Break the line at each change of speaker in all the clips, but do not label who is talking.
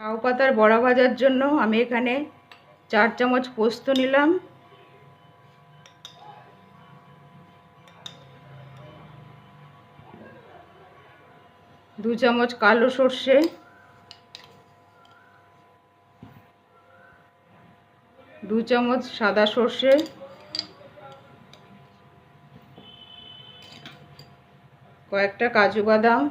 লাউ পাতার বড়া ভাজার জন্য আমি এখানে চার চামচ পোস্ত নিলাম। দু চামচ কালো সর্ষে। দু চামচ সাদা সর্ষে। কয়েকটা কাজু বাদাম।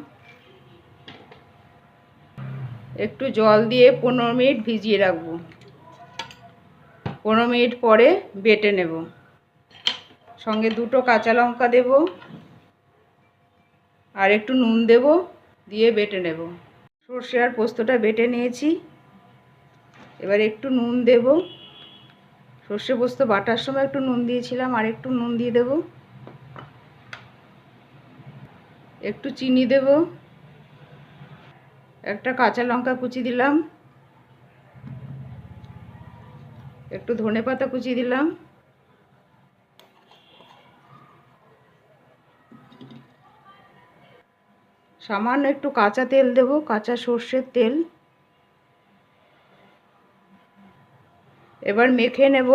একটু জল দিয়ে পনেরো মিনিট ভিজিয়ে রাখব। পনেরো মিনিট পরে বেটে নেব। সঙ্গে দুটো কাঁচা লঙ্কা দেব। আর একটু নুন দেব, দিয়ে বেটে নেব। সর্ষে আর পোস্তটা বেটে নিয়েছি। এবার একটু নুন দেব। সর্ষে পোস্ত বাটার সময় একটু নুন দিয়েছিলাম, আর একটু নুন দিয়ে দেব। একটু চিনি দেব। একটা কাঁচা লঙ্কা কুচি দিলাম। একটু ধনে পাতা কুচি দিলাম। সামান্য একটু কাঁচা তেল দেব, কাঁচা সর্ষের তেল। এবার মেখে নেব।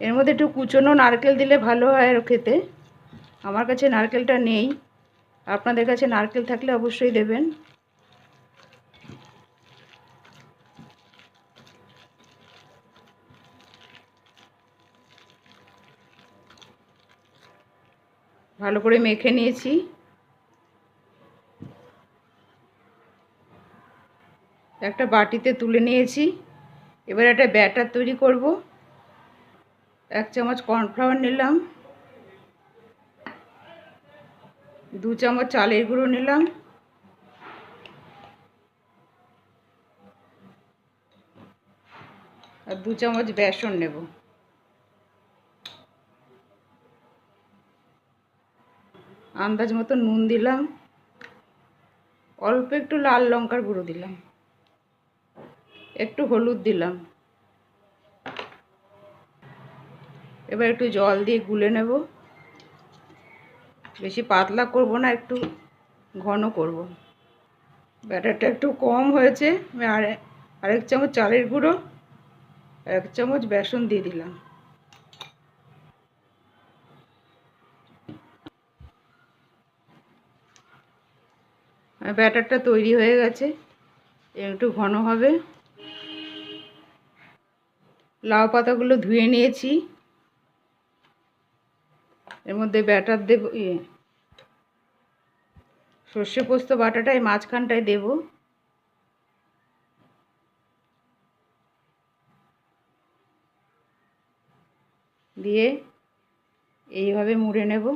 এর মধ্যে একটু কুচনো নারকেল দিলে ভালো হয় আর খেতে। আমার কাছে নারকেলটা নেই। আপনাদের কাছে নারকেল থাকলে অবশ্যই দেবেন। ভালো করে মেখে নিয়েছি। একটা বাটিতে তুলে নিয়েছি। এবার একটা ব্যাটার তৈরি করব। এক চামচ কর্নফ্লাওয়ার নিলাম। দু চামচ চালের গুঁড়ো নিলাম। আর দু চামচ বেসন নেব। আন্দাজ মতো নুন দিলাম। অল্প একটু লাল লঙ্কার গুঁড়ো দিলাম। একটু হলুদ দিলাম। এবার একটু জল দিয়ে গুলে নেব। বেশি পাতলা করব না, একটু ঘন করব। ব্যাটারটা একটু কম হয়েছে, আমি আর, আরেক চামচ চালের গুঁড়ো, এক চামচ বেসন দিয়ে দিলাম। ব্যাটারটা তৈরি হয়ে গেছে একটু ঘন হবে। লাউ পাতাগুলো ধুয়ে নিয়েছি। এর মধ্যে ব্যাটার দেব ইয়ে। সর্ষে পোস্ত বাটাটাই মাঝখানটায় দেব। দিয়ে এইভাবে মুড়ে নেব।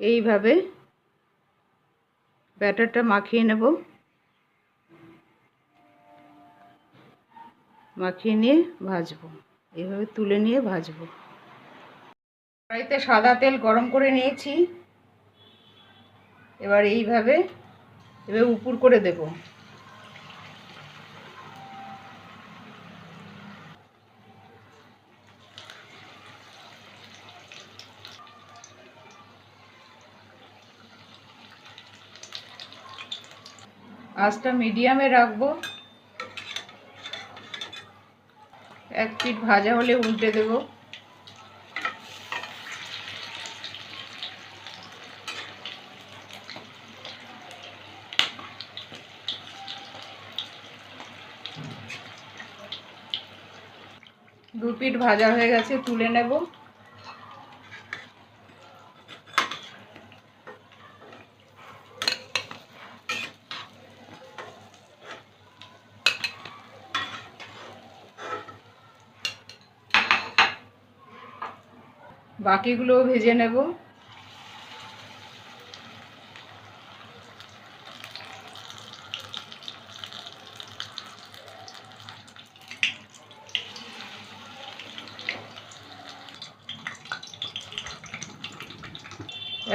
এইভাবে ব্যাটারটা মাখিয়ে নেব। মাখিয়ে নিয়ে ভাজবো। এইভাবে তুলে নিয়ে ভাজবো। কড়াইতে সাদা তেল গরম করে নিয়েছি। এবার এইভাবে, এবার উপুর করে দেব। আঁচটা মিডিয়ামে রাখব। এক পিঠ ভাজা হলে উল্টে দেব। দু পিট ভাজা হয়ে গেছে তুলে নেব। বাকিগুলোও ভেজে নেব।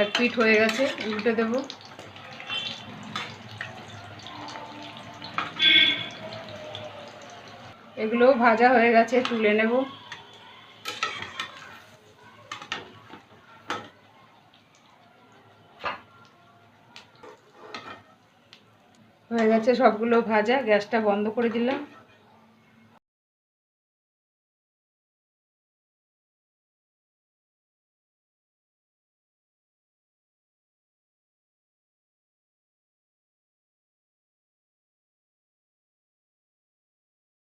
এক পিঠ হয়ে গেছে, উল্টে দেব। এগুলোও ভাজা হয়ে গেছে, তুলে নেব। হয়ে গেছে সবগুলো ভাজা গ্যাসটা বন্ধ করে দিলাম।